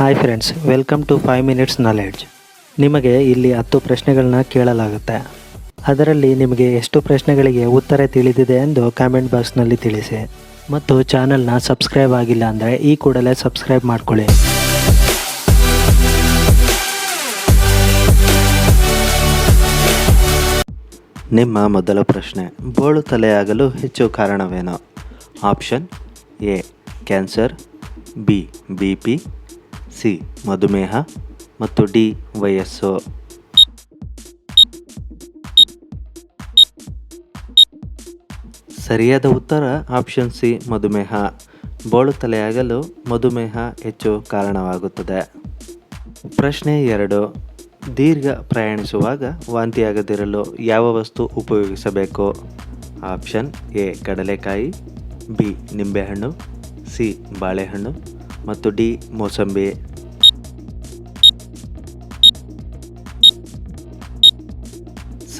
Hi friends welcome to five minutes knowledge ನಿಮಗೆ ಇಲ್ಲಿ ಹತ್ತು ಪ್ರಶ್ನೆಗಳನ್ನ ಕೇಳಲಾಗುತ್ತೆ. ಅದರಲ್ಲಿ ನಿಮಗೆ ಎಷ್ಟು ಪ್ರಶ್ನೆಗಳಿಗೆ ಉತ್ತರ ತಿಳಿದಿದೆ ಎಂದು ಕಾಮೆಂಟ್ ಬಾಕ್ಸ್ನಲ್ಲಿ ತಿಳಿಸಿ. ಮತ್ತು ಚಾನಲ್ನ ಸಬ್ಸ್ಕ್ರೈಬ್ ಆಗಿಲ್ಲ ಅಂದರೆ ಈ ಕೂಡಲೇ ಸಬ್ಸ್ಕ್ರೈಬ್ ಮಾಡಿಕೊಳ್ಳಿ. ನಿಮ್ಮ ಮೊದಲ ಪ್ರಶ್ನೆ, ಬೋಳು ತಲೆಯಾಗಲು ಹೆಚ್ಚು ಕಾರಣವೇನು? Option A cancer B B P C, ಮಧುಮೇಹ ಮತ್ತು ಡಿ, ವಯಸ್ಸು. ಸರಿಯಾದ ಉತ್ತರ, ಆಪ್ಷನ್ ಸಿ, ಮಧುಮೇಹ. ಬೋಳು ತಲೆಯಾಗಲು ಮಧುಮೇಹ ಹೆಚ್ಚು ಕಾರಣವಾಗುತ್ತದೆ. ಪ್ರಶ್ನೆ ಎರಡು. ದೀರ್ಘ ಪ್ರಯಾಣಿಸುವಾಗ ವಾಂತಿಯಾಗದಿರಲು ಯಾವ ವಸ್ತು ಉಪಯೋಗಿಸಬೇಕು? ಆಪ್ಷನ್ ಎ, ಕಡಲೆಕಾಯಿ, ಬಿ, ನಿಂಬೆಹಣ್ಣು, ಸಿ, ಬಾಳೆಹಣ್ಣು ಮತ್ತು ಡಿ, ಮೋಸಂಬಿ.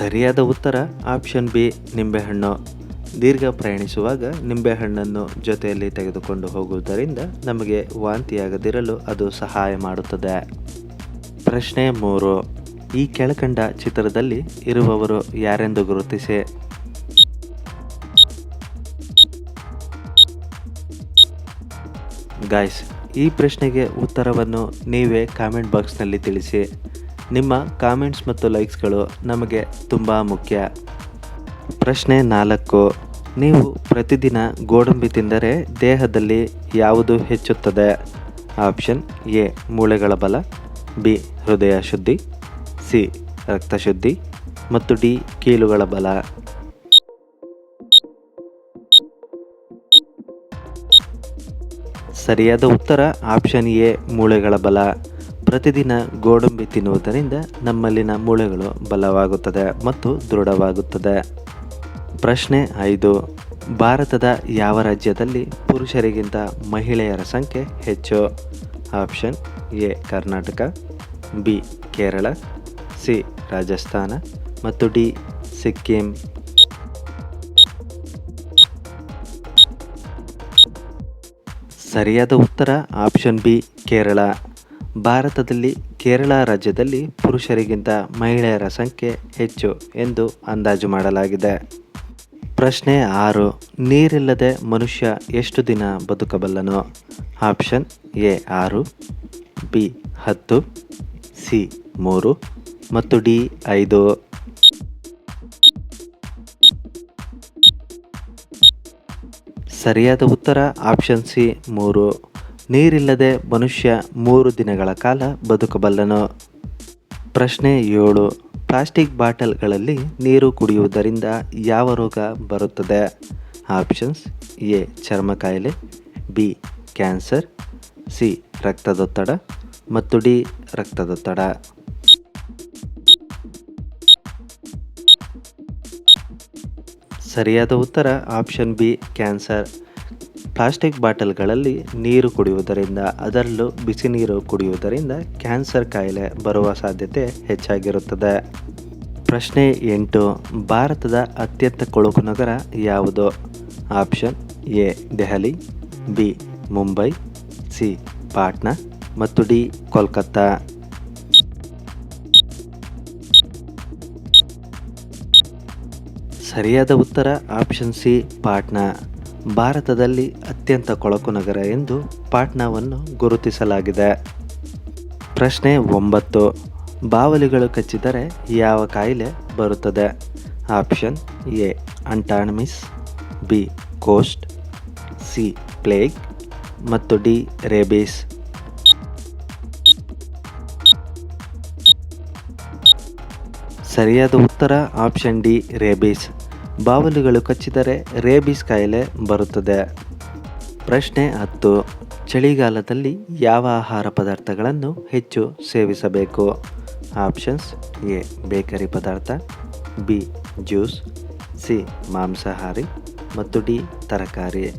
ಸರಿಯಾದ ಉತ್ತರ ಆಪ್ಷನ್ ಬಿ ನಿಂಬೆಹಣ್ಣು. ದೀರ್ಘ ಪ್ರಯಾಣಿಸುವಾಗ ನಿಂಬೆಹಣ್ಣನ್ನು ಜೊತೆಯಲ್ಲಿ ತೆಗೆದುಕೊಂಡು ಹೋಗುವುದರಿಂದ ನಮಗೆ ವಾಂತಿಯಾಗದಿರಲು ಅದು ಸಹಾಯ ಮಾಡುತ್ತದೆ. ಪ್ರಶ್ನೆ ಮೂರು. ಈ ಕೆಳಕಂಡ ಚಿತ್ರದಲ್ಲಿ ಇರುವವರು ಯಾರೆಂದು ಗುರುತಿಸಿ? ಗಾಯ್ಸ್ ಈ ಪ್ರಶ್ನೆಗೆ ಉತ್ತರವನ್ನು ನೀವೇ ಕಾಮೆಂಟ್ ಬಾಕ್ಸ್ನಲ್ಲಿ ತಿಳಿಸಿ. ನಿಮ್ಮ ಕಾಮೆಂಟ್ಸ್ ಮತ್ತು ಲೈಕ್ಸ್ಗಳು ನಮಗೆ ತುಂಬ ಮುಖ್ಯ. ಪ್ರಶ್ನೆ ನಾಲ್ಕು, ನೀವು ಪ್ರತಿದಿನ ಗೋಡಂಬಿ ತಿಂದರೆ ದೇಹದಲ್ಲಿ ಯಾವುದು ಹೆಚ್ಚುತ್ತದೆ? ಆಪ್ಷನ್ ಎ, ಮೂಳೆಗಳ ಬಲ, ಬಿ, ಹೃದಯ ಶುದ್ಧಿ, ಸಿ, ರಕ್ತ ಶುದ್ಧಿ, ಮತ್ತು ಡಿ, ಕೀಲುಗಳ ಬಲ. ಸರಿಯಾದ ಉತ್ತರ ಆಪ್ಷನ್ ಎ, ಮೂಳೆಗಳ ಬಲ. ಪ್ರತಿದಿನ ಗೋಡಂಬಿ ತಿನ್ನುವುದರಿಂದ ನಮ್ಮಲ್ಲಿನ ಮೂಳೆಗಳು ಬಲವಾಗುತ್ತದೆ ಮತ್ತು ದೃಢವಾಗುತ್ತದೆ. ಪ್ರಶ್ನೆ ಐದು. ಭಾರತದ ಯಾವ ರಾಜ್ಯದಲ್ಲಿ ಪುರುಷರಿಗಿಂತ ಮಹಿಳೆಯರ ಸಂಖ್ಯೆ ಹೆಚ್ಚು? Option A, Karnataka, B, Kerala, C, Rajasthan ಮತ್ತು ಡಿ, ಸಿಕ್ಕಿಂ. ಸರಿಯಾದ ಉತ್ತರ ಆಪ್ಷನ್ ಬಿ, ಕೇರಳ. ಭಾರತದಲ್ಲಿ ಕೇರಳ ರಾಜ್ಯದಲ್ಲಿ ಪುರುಷರಿಗಿಂತ ಮಹಿಳೆಯರ ಸಂಖ್ಯೆ ಹೆಚ್ಚು ಎಂದು ಅಂದಾಜು ಮಾಡಲಾಗಿದೆ. ಪ್ರಶ್ನೆ ಆರು, ನೀರಿಲ್ಲದೆ ಮನುಷ್ಯ ಎಷ್ಟು ದಿನ ಬದುಕಬಲ್ಲನು? ಆಪ್ಷನ್ ಎ ಆರು, ಬಿ ಹತ್ತು, ಸಿ ಮೂರು ಮತ್ತು ಡಿ ಐದು. ಸರಿಯಾದ ಉತ್ತರ ಆಪ್ಷನ್ ಸಿ ಮೂರು. ನೀರಿಲ್ಲದೆ ಮನುಷ್ಯ ಮೂರು ದಿನಗಳ ಕಾಲ ಬದುಕಬಲ್ಲನು. ಪ್ರಶ್ನೆ ಏಳು, ಪ್ಲಾಸ್ಟಿಕ್ ಬಾಟಲ್ಗಳಲ್ಲಿ ನೀರು ಕುಡಿಯುವುದರಿಂದ ಯಾವ ರೋಗ ಬರುತ್ತದೆ? ಆಪ್ಷನ್ಸ್ ಎ, ಚರ್ಮ ಕಾಯಿಲೆ, ಬಿ, ಕ್ಯಾನ್ಸರ್, ಸಿ, ರಕ್ತದೊತ್ತಡ ಮತ್ತು ಡಿ, ರಕ್ತದೊತ್ತಡ. ಸರಿಯಾದ ಉತ್ತರ ಆಪ್ಷನ್ ಬಿ, ಕ್ಯಾನ್ಸರ್. ಪ್ಲಾಸ್ಟಿಕ್ ಬಾಟಲ್ಗಳಲ್ಲಿ ನೀರು ಕುಡಿಯುವುದರಿಂದ, ಅದರಲ್ಲೂ ಬಿಸಿ ನೀರು ಕುಡಿಯುವುದರಿಂದ ಕ್ಯಾನ್ಸರ್ ಕಾಯಿಲೆ ಬರುವ ಸಾಧ್ಯತೆ ಹೆಚ್ಚಾಗಿರುತ್ತದೆ. ಪ್ರಶ್ನೆ ಎಂಟು, ಭಾರತದ ಅತ್ಯಂತ ಕೊಳಕು ನಗರ ಯಾವುದು? Option A, Delhi, B, Mumbai, C, Patna ಮತ್ತು ಡಿ, ಕೋಲ್ಕತ್ತಾ. ಸರಿಯಾದ ಉತ್ತರ ಆಪ್ಷನ್ ಸಿ, ಪಾಟ್ನಾ. ಭಾರತದಲ್ಲಿ ಅತ್ಯಂತ ಕೊಳಕು ನಗರ ಎಂದು ಪಾಟ್ನಾವನ್ನು ಗುರುತಿಸಲಾಗಿದೆ. ಪ್ರಶ್ನೆ ಒಂಬತ್ತು. ಬಾವಲಿಗಳು ಕಚ್ಚಿದರೆ ಯಾವ ಕಾಯಿಲೆ ಬರುತ್ತದೆ? ಆಪ್ಷನ್ ಎ ಅಂಟಾಣಮಿಸ್ ಬಿ, ಕೋಸ್ಟ್, ಸಿ, ಪ್ಲೇಗ್ ಮತ್ತು ಡಿ, ರೇಬೀಸ್. ಸರಿಯಾದ ಉತ್ತರ ಆಪ್ಷನ್ ಡಿ, ರೇಬೀಸ್. ಬಾವಲಿಗಳು ಕಚ್ಚಿದರೆ ರೇಬಿಸ್ ಕಾಯಿಲೆ ಬರುತ್ತದೆ. ಪ್ರಶ್ನೆ ಹತ್ತು. ಚಳಿಗಾಲದಲ್ಲಿ ಯಾವ ಆಹಾರ ಪದಾರ್ಥಗಳನ್ನು ಹೆಚ್ಚು ಸೇವಿಸಬೇಕು? Options A. ಬೇಕರಿ ಪದಾರ್ಥ, ಬಿ. Juice, C. ಮಾಂಸಾಹಾರಿ ಮತ್ತು ಡಿ. ತರಕಾರಿ.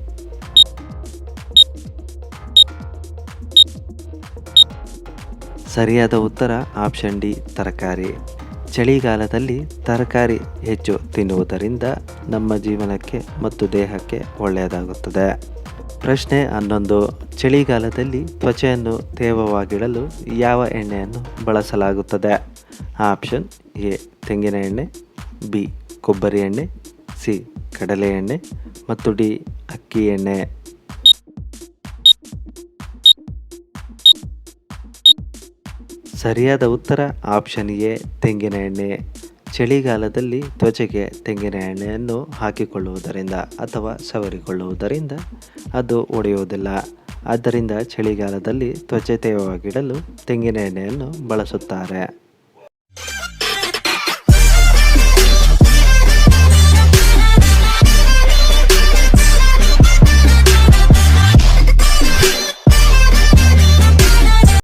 ಸರಿಯಾದ ಉತ್ತರ ಆಪ್ಷನ್ ಡಿ. ತರಕಾರಿ. ಚಳಿಗಾಲದಲ್ಲಿ ತರಕಾರಿ ಹೆಚ್ಚು ತಿನ್ನುವುದರಿಂದ ನಮ್ಮ ಜೀವನಕ್ಕೆ ಮತ್ತು ದೇಹಕ್ಕೆ ಒಳ್ಳೆಯದಾಗುತ್ತದೆ. ಪ್ರಶ್ನೆ ಹನ್ನೊಂದು. ಚಳಿಗಾಲದಲ್ಲಿ ತ್ವಚೆಯನ್ನು ತೇವವಾಗಿಡಲು ಯಾವ ಎಣ್ಣೆಯನ್ನು ಬಳಸಲಾಗುತ್ತದೆ? ಆಪ್ಷನ್ ಎ, ತೆಂಗಿನ ಎಣ್ಣೆ, ಬಿ, ಕೊಬ್ಬರಿ ಎಣ್ಣೆ, ಸಿ, ಕಡಲೆ ಎಣ್ಣೆ ಮತ್ತು ಡಿ, ಅಕ್ಕಿ ಎಣ್ಣೆ. ಸರಿಯಾದ ಉತ್ತರ ಆಪ್ಷನ್ ಎ, ತೆಂಗಿನ ಎಣ್ಣೆ. ಚಳಿಗಾಲದಲ್ಲಿ ತ್ವಚೆಗೆ ತೆಂಗಿನ ಎಣ್ಣೆಯನ್ನು ಹಾಕಿಕೊಳ್ಳುವುದರಿಂದ ಅಥವಾ ಸವರಿಕೊಳ್ಳುವುದರಿಂದ ಅದು ಒಡೆಯುವುದಿಲ್ಲ. ಆದ್ದರಿಂದ ಚಳಿಗಾಲದಲ್ಲಿ ತ್ವಚೆ ತೇವವಾಗಿಡಲು ತೆಂಗಿನ ಎಣ್ಣೆಯನ್ನು ಬಳಸುತ್ತಾರೆ.